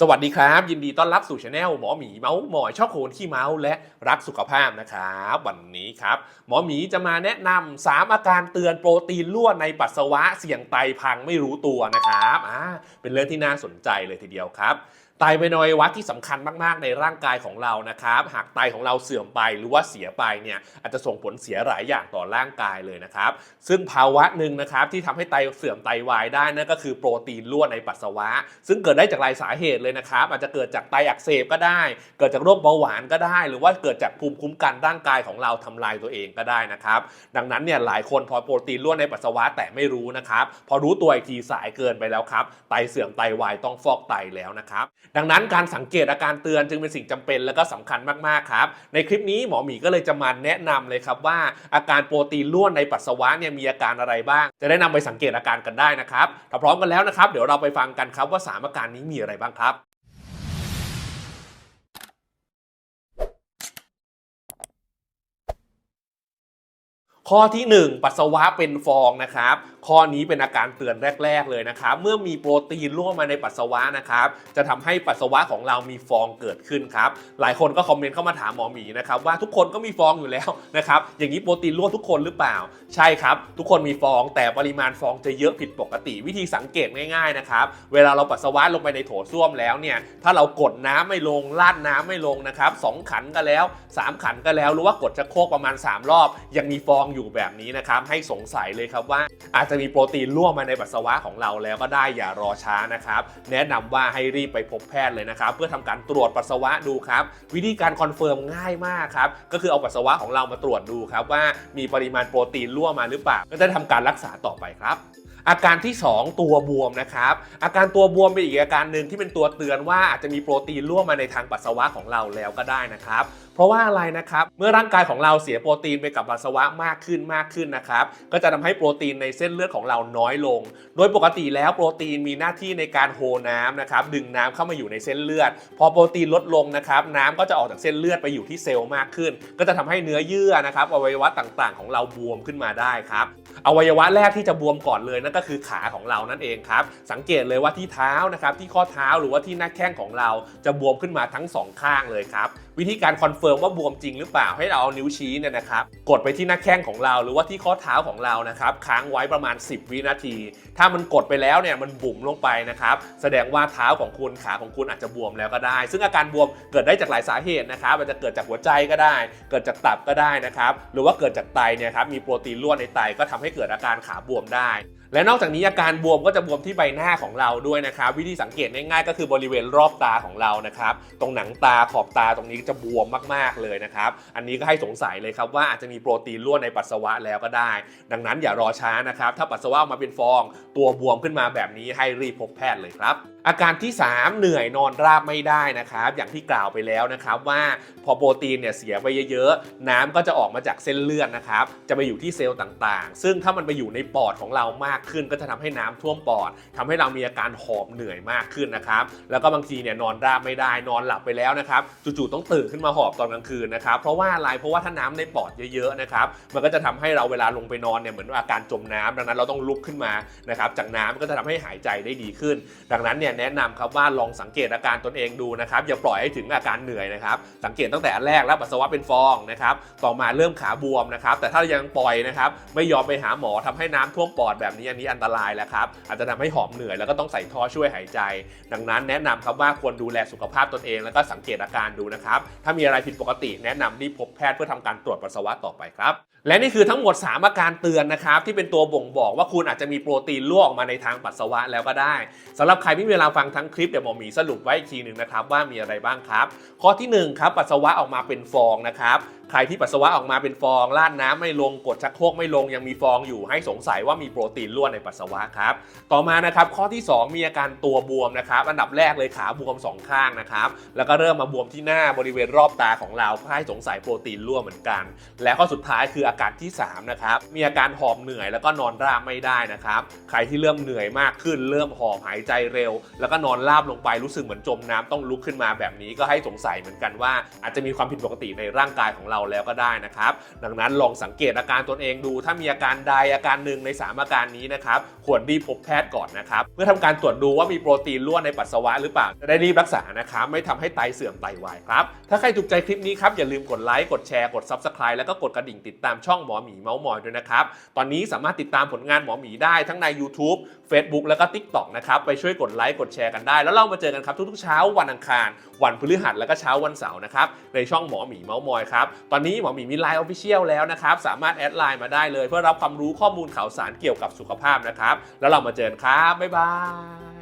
สวัสดีครับ ยินดีต้อนรับสู่ช anel หมอหมีเมาส์หมอยชอบโคนขี้เมาส์และรักสุขภาพนะครับ วันนี้ครับ หมอหมีจะมาแนะนำ3อาการเตือนโปรตีนรั่วในปัสสาวะเสี่ยงไตพังไม่รู้ตัวนะครับอ่าเป็นเรื่องที่น่าสนใจเลยทีเดียวครับ ไตเป็นอวัยวะที่สำคัญมาก ๆ ในร่างกายของเรานะครับ หากไตของเราเสื่อมไปหรือว่าเสียไปเนี่ยอาจจะส่งผลเสียหลายอย่างต่อร่างกายเลยนะครับ ซึ่งภาวะหนึ่งนะครับที่ทำให้ไตเสื่อมไตวายได้นั่นก็คือโปรตีนรั่วในปัสสาวะ ซึ่งเกิดได้จากหลายสาเหตุเลยนะครับ อาจจะเกิดจากไตอักเสบก็ได้ เกิดจากโรคเบาหวานก็ได้ หรือว่าเกิดจากภูมิคุ้มกันร่างกายของเราทำลายตัวเองก็ได้นะครับ ดังนั้นเนี่ยหลายคนพอโปรตีนรั่วในปัสสาวะแต่ไม่รู้นะครับ พอรู้ตัวอีกทีสายเกินไปแล้วครับ ไตเสื่อมไตวายต้องฟอกไตแล้วนะครับดังนั้นการสังเกตอาการเตือนจึงเป็นสิ่งจำเป็นและก็สำคัญมากๆครับ ในคลิปนี้หมอหมีก็เลยจะมาแนะนำเลยครับว่าอาการโปรตีนล้วนในปัสสาวะเนี่ยมีอาการอะไรบ้าง จะได้นำไปสังเกตอาการกันได้นะครับถ้าพร้อมกันแล้วนะครับ เดี๋ยวเราไปฟังกันครับว่าสามอาการนี้มีอะไรบ้างครับ ข้อที่ 1 ปัสสาวะเป็นฟองนะครับ ข้อนี้เป็นอาการเตือนแรก ๆ เลยนะครับ เมื่อมีโปรตีนร่วมมาในปัสสาวะนะครับ จะทำให้ปัสสาวะของเรามีฟองเกิดขึ้นครับ หลายคนก็คอมเมนต์เข้ามาถามหมอหมีนะครับว่าทุกคนก็มีฟองอยู่แล้วนะครับ อย่างนี้โปรตีนร่วมทุกคนหรือเปล่า ใช่ครับ ทุกคนมีฟองแต่ปริมาณฟองจะเยอะผิดปกติ วิธีสังเกตง่ายๆนะครับ เวลาเราปัสสาวะลงไปในโถส้วมแล้วเนี่ย ถ้าเรากดน้ำไม่ลงลาดน้ำไม่ลงนะครับสองขันก็แล้ว 3 ขันก็แล้ว หรือว่ากดชักโครกประมาณ 3 รอบ ยังมีฟองอยู่แบบนี้นะครับให้สงสัยเลยครับว่า อาจจะมีโปรตีนร่วมมาในปัสสาวะของเราแล้วก็ได้อย่ารอช้านะครับ แนะนำว่าให้รีบไปพบแพทย์เลยนะครับ เพื่อทำการตรวจปัสสาวะดูครับ วิธีการคอนเฟิร์มง่ายมากครับก็คือเอาปัสสาวะของเรามาตรวจดูครับว่ามีปริมาณโปรตีนร่วมมาหรือเปล่าก็จะทำการรักษาต่อไปครับ อาการที่ 2 ตัวบวมนะครับ อาการตัวบวมเป็นอีกอาการหนึ่งที่เป็นตัวเตือนว่าอาจจะมีโปรตีนร่วมมาในทางปัสสาวะของเราแล้วก็ได้นะครับ เพราะว่าอะไรนะครับ เมื่อร่างกายของเราเสียโปรตีนไปกับปัสสาวะมากขึ้นมากขึ้นนะครับ ก็จะทำให้โปรตีนในเส้นเลือดของเราน้อยลง โดยปกติแล้วโปรตีนมีหน้าที่ในการโฮน้ำนะครับ ดึงน้ำเข้ามาอยู่ในเส้นเลือด พอโปรตีนลดลงนะครับ น้ำก็จะออกจากเส้นเลือดไปอยู่ที่เซลล์มากขึ้น ก็จะทำให้เนื้อเยื่อนะครับอวัยวะต่างๆ ของเราบวมขึ้นมาได้ครับ อวัยวะแรกที่จะบวมก่อนเลยนั่นก็คือขาของเรานั่นเองครับ สังเกตเลยว่าที่เท้านะครับที่ข้อเท้าหรือว่าที่หน้าแข้งของเราจะบวมขึ้นมาทั้งสองข้างเลยครับวิธีการคอนเฟิร์มว่าบวมจริงหรือเปล่าให้เราเอานิ้วชี้เนี่ยนะครับกดไปที่หน้าแข้งของเรา หรือว่าที่ข้อเท้าของเรานะครับค้างไว้ประมาณ 10 วินาที ถ้ามันกดไปแล้วเนี่ยมันบุ๋มลงไปนะครับแสดงว่าเท้าของคุณขาของคุณอาจจะบวมแล้วก็ได้ ซึ่งอาการบวมเกิดได้จากหลายสาเหตุนะครับอาจจะเกิดจากหัวใจก็ได้ เกิดจากตับก็ได้นะครับหรือว่าเกิดจากไตเนี่ยครับมีโปรตีนรั่วในไตก็ทำให้เกิดอาการขาบวมได้ และนอกจากนี้อาการบวมก็จะบวมที่ใบหน้าของเราด้วยนะครับ วิธีสังเกตง่ายๆก็คือบริเวณรอบตาของเรานะครับ ตรงหนังตาขอบตาตรงนี้จะบวมมากๆเลยนะครับ อันนี้ก็ให้สงสัยเลยครับว่าอาจจะมีโปรตีนรั่วในปัสสาวะแล้วก็ได้ ดังนั้นอย่ารอช้านะครับ ถ้าปัสสาวะออกมาเป็นฟอง ตัวบวมขึ้นมาแบบนี้ให้รีบพบแพทย์เลยครับ อาการที่ 3 เหนื่อยนอนราบไม่ได้นะครับ อย่างที่กล่าวไปแล้วนะครับว่าพอโปรตีนเนี่ยเสียไปเยอะๆ น้ำก็จะออกมาจากเส้นเลือดนะครับ จะไปอยู่ที่เซลล์ต่างๆ ซึ่งถ้ามันไปอยู่ในปอดของเรามากขึ้น ก็จะทำให้น้ำท่วมปอดทำให้เรามีอาการหอบเหนื่อยมากขึ้นนะครับ แล้วก็บางทีเนี่ยนอนราบไม่ได้นอนหลับไปแล้วนะครับ จู่ๆต้องตื่นขึ้นมาหอบตอนกลางคืนนะครับ เพราะว่าอะไร เพราะว่าถ้าน้ำในปอดเยอะๆนะครับ มันก็จะทำให้เราเวลาลงไปนอนเนี่ยเหมือนอาการจมน้ำดังนั้นเราต้องลุกขึ้นมานะครับ จากน้ำก็จะทำให้หายใจได้ดีขึ้น ดังนั้นเนี่ยแนะนำครับว่าลองสังเกตอาการตนเองดูนะครับอย่าปล่อยให้ถึงอาการเหนื่อยนะครับ สังเกตตั้งแต่แรกแล้วปัสสาวะเป็นฟองนะครับต่อมาเริ่มขาบวมนะครับแต่ถ้ายังปล่อยนะครับไม่ยอมไปหาหมอทำให้น้ำท่วมปอดแบบนี้อันนี้อันตรายแล้วครับอาจจะทำให้หอบเหนื่อยแล้วก็ต้องใส่ท่อช่วยหายใจ ดังนั้นแนะนำครับว่าควรดูแลสุขภาพตนเอง แล้วก็สังเกตอาการดูนะครับถ้ามีอะไรผิดปกติ แนะนำรีบพบแพทย์เพื่อทำการตรวจปัสสาวะต่อไปครับและนี่คือทั้งหมด 3 อาการเตือนนะครับที่เป็นตัวบ่งบอกว่าคุณอาจจะมีโปรตีนรั่วออกมาในทางปัสสาวะแล้วก็ได้สำหรับใครไม่มีเวลาาฟังทั้งคลิปเดี๋ยวหมอหมีสรุปไว้อีกทีหนึ่งนะครับว่ามีอะไรบ้างครับ ข้อที่1ครับปัสสาวะออกมาเป็นฟองนะครับใครที่ปัสสาวะออกมาเป็นฟองลาดน้ำไม่ลงกดชักโครกไม่ลงยังมีฟองอยู่ให้สงสัยว่ามีโปรตีนรั่วในปัสสาวะครับ ต่อมานะครับข้อที่ 2 มีอาการตัวบวมนะครับอันดับแรกเลยขาบวมสองข้างนะครับแล้วก็เริ่มมาบวมที่หน้าบริเวณรอบตาของเราเพื่อให้สงสัยโปรตีนรั่วเหมือนกัน และข้อสุดท้ายคืออาการที่3นะครับมีอาการหอบเหนื่อยแล้วก็นอนราบไม่ได้นะครับใครที่เริ่มเหนื่อยมากขึ้น เริ่มหอบหายใจเร็วแล้วก็นอนราบลงไปรู้สึกเหมือนจมน้ำต้องลุกขึ้นมาแบบนี้ก็ให้สงสัยเหมือนกันว่า อาจจะมีความผิดปกติในร่างกายของเราแล้วก็ได้นะครับ ดังนั้นลองสังเกตอาการตนเองดู ถ้ามีอาการใดอาการหนึ่งใน 3 อาการนี้นะครับควรรีบพบแพทย์ก่อนนะครับเมื่อทำการตรวจดูว่ามีโปรตีนรั่วในปัสสาวะหรือเปล่าจะได้รีบรักษานะครับไม่ทำให้ไตเสื่อมไตวายครับถ้าใครถูกใจคลิปนี้ครับอย่าลืมกดไลค์กดแชร์กด Subscribe แล้วก็กดกระดิ่งติดตามช่องหมอหมีเมาส์มอยด้วยนะครับตอนนี้สามารถติดตามผลงานหมอหมีได้ทั้งใน YouTube Facebook แล้วก็ TikTok นะครับไปช่วยกดไลค์กดแชร์กันได้ แล้วเรามาเจอกันครับทุกๆเช้าวันอังคาร วันพฤหัสแล้วก็เช้าวันเสาร์นะครับในช่องหมอหมีเมาส์มอยครับตอนนี้หมอหมีมีไลน์ออฟฟิเชียลแล้วนะครับสามารถแอดไลน์มาได้เลย เพื่อรับความรู้ข้อมูลข่าวสารเกี่ยวกับสุขภาพนะครับแล้วเรามาเจอกันครับบ๊ายบาย